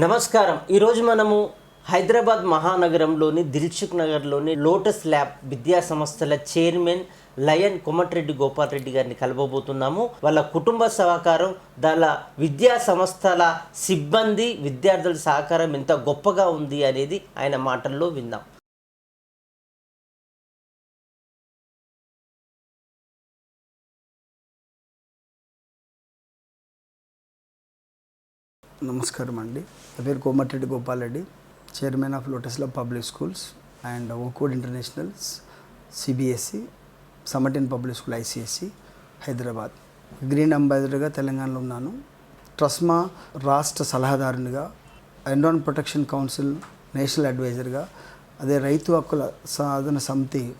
నమస్కారం. ఈరోజు మనము హైదరాబాద్ మహానగరంలోని దిల్సుఖ్ నగర్లోని లోటస్ ల్యాబ్ విద్యా సంస్థల చైర్మన్ లయన్ కోమటిరెడ్డి గోపాల్ రెడ్డి గారిని కలవబోతున్నాము. వాళ్ళ కుటుంబ సహకారం దాని విద్యా సంస్థల సిబ్బంది విద్యార్థుల సహకారం ఎంత గొప్పగా ఉంది అనేది ఆయన మాటల్లో విందాం. నమస్కారం అండి. నా పేరు Komatireddy Gopalreddy chairman of Lotus Lab public schools and Oakwood internationals CBSE సమటిన్ public school ICSE Hyderabad. Green అంబాసిడర్గా తెలంగాణలో ఉన్నాను. ట్రస్మా రాష్ట్ర సలహాదారునిగా ఎన్విరాన్ ప్రొటెక్షన్ కౌన్సిల్ నేషనల్ అడ్వైజర్గా అదే రైతు హక్కుల సాధన సమితి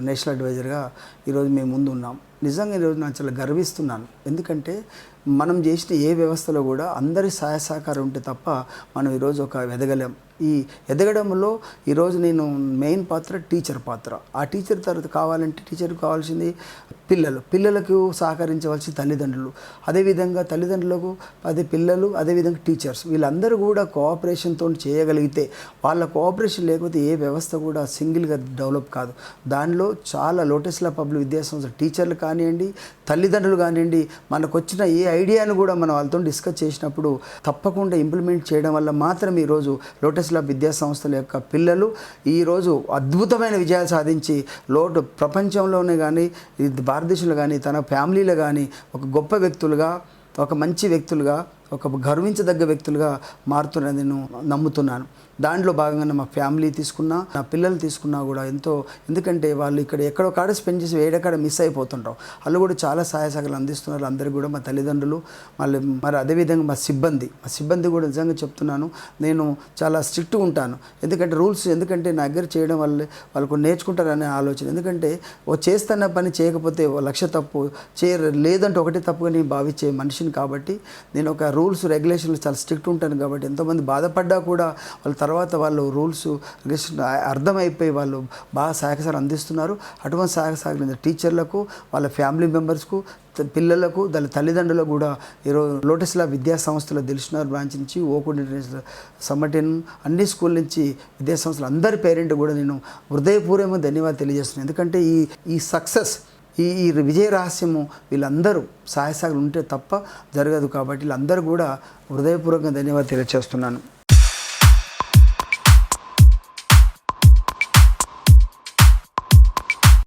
నేషనల్ అడ్వైజర్గా ఈరోజు మేము ముందు ఉన్నాం నిజంగా ఈరోజు నేను చాలా గర్విస్తున్నాను. ఎందుకంటే మనం చేసిన ఏ వ్యవస్థలో కూడా అందరి సహాయ సహకారం ఉంటే తప్ప మనం ఈరోజు ఒక ఎదగలేం ఈ ఎదగడంలో ఈరోజు నేను మెయిన్ పాత్ర టీచర్ పాత్ర. ఆ టీచర్ తర్వాత కావాలంటే టీచర్కి కావాల్సింది పిల్లలు. పిల్లలకు సహకరించవలసి తల్లిదండ్రులు. అదేవిధంగా తల్లిదండ్రులకు అదే పిల్లలు అదేవిధంగా టీచర్స్. వీళ్ళందరూ కూడా కోఆపరేషన్తో చేయగలిగితే వాళ్ళ కోఆపరేషన్ లేకపోతే ఏ వ్యవస్థ కూడా సింగిల్గా డెవలప్ కాదు. దానిలో చాలా లోటస్ల పబ్లిక్ విద్యాసంస్థ టీచర్లు కానివ్వండి తల్లిదండ్రులు కానివ్వండి మనకు వచ్చిన ఏ ఐడియాను కూడా మనం వాళ్ళతో డిస్కస్ చేసినప్పుడు తప్పకుండా ఇంప్లిమెంట్ చేయడం వల్ల మాత్రం ఈరోజు లోటస్ ల్యాబ్ విద్యా సంస్థల యొక్క పిల్లలు ఈరోజు అద్భుతమైన విజయాలు సాధించి లోటు ప్రపంచంలోనే కానీ భారతదేశంలో కానీ తన ఫ్యామిలీలో కానీ ఒక గొప్ప వ్యక్తులుగా ఒక మంచి వ్యక్తులుగా ఒక గర్వించదగ్గ వ్యక్తులుగా మారుతున్నది నేను నమ్ముతున్నాను. దాంట్లో భాగంగా మా ఫ్యామిలీ తీసుకున్నా నా పిల్లలు తీసుకున్నా కూడా ఎంతో ఎందుకంటే వాళ్ళు ఇక్కడ ఎక్కడో కాడ స్పెండ్ చేసి వేడకాడ మిస్ అయిపోతుంటాం వాళ్ళు కూడా చాలా సహాయ సహకారాలు అందిస్తున్నారు. అందరికీ కూడా మా తల్లిదండ్రులు మళ్ళీ మరి అదేవిధంగా మా సిబ్బంది మా సిబ్బంది కూడా నిజంగా చెప్తున్నాను నేను చాలా స్ట్రిక్ట్గా ఉంటాను. ఎందుకంటే రూల్స్ ఎందుకంటే నా దగ్గర చేయడం వల్ల వాళ్ళకు నేర్చుకుంటారనే ఆలోచన. ఎందుకంటే ఓ చేస్తున్న పని చేయకపోతే ఓ లక్ష్య తప్పు చేయ లేదంటే ఒకటే తప్పుగా నేను భావించే మనిషిని కాబట్టి నేను ఒక రూల్స్ రెగ్యులేషన్లు చాలా స్ట్రిక్ట్ ఉంటాను కాబట్టి ఎంతోమంది బాధపడ్డా కూడా వాళ్ళ తర్వాత వాళ్ళు రూల్స్ రెగ్యులేషన్ అర్థమైపోయి వాళ్ళు బాగా సహాయకసాలు అందిస్తున్నారు. అటువంటి సహాయక టీచర్లకు వాళ్ళ ఫ్యామిలీ మెంబర్స్కు పిల్లలకు దాని తల్లిదండ్రులకు కూడా ఈరోజు లోటస్లా విద్యా సంస్థల దిల్సునగర్ బ్రాంచ్ నుంచి ఓకుడ్ ఇంటర్నేషనల్ సమ్మటిన్ అన్ని స్కూల్ నుంచి విద్యా సంస్థలు అందరి పేరెంట్ కూడా నేను హృదయపూర్వకంగా ధన్యవాదాలు తెలియజేస్తున్నాను. ఎందుకంటే ఈ ఈ సక్సెస్ ఈ ఈ విజయ రహస్యము వీళ్ళందరూ సాయసాగులు ఉంటే తప్ప జరగదు కాబట్టి వీళ్ళందరూ కూడా హృదయపూర్వకంగా ధన్యవాదాలు తెలియజేస్తున్నాను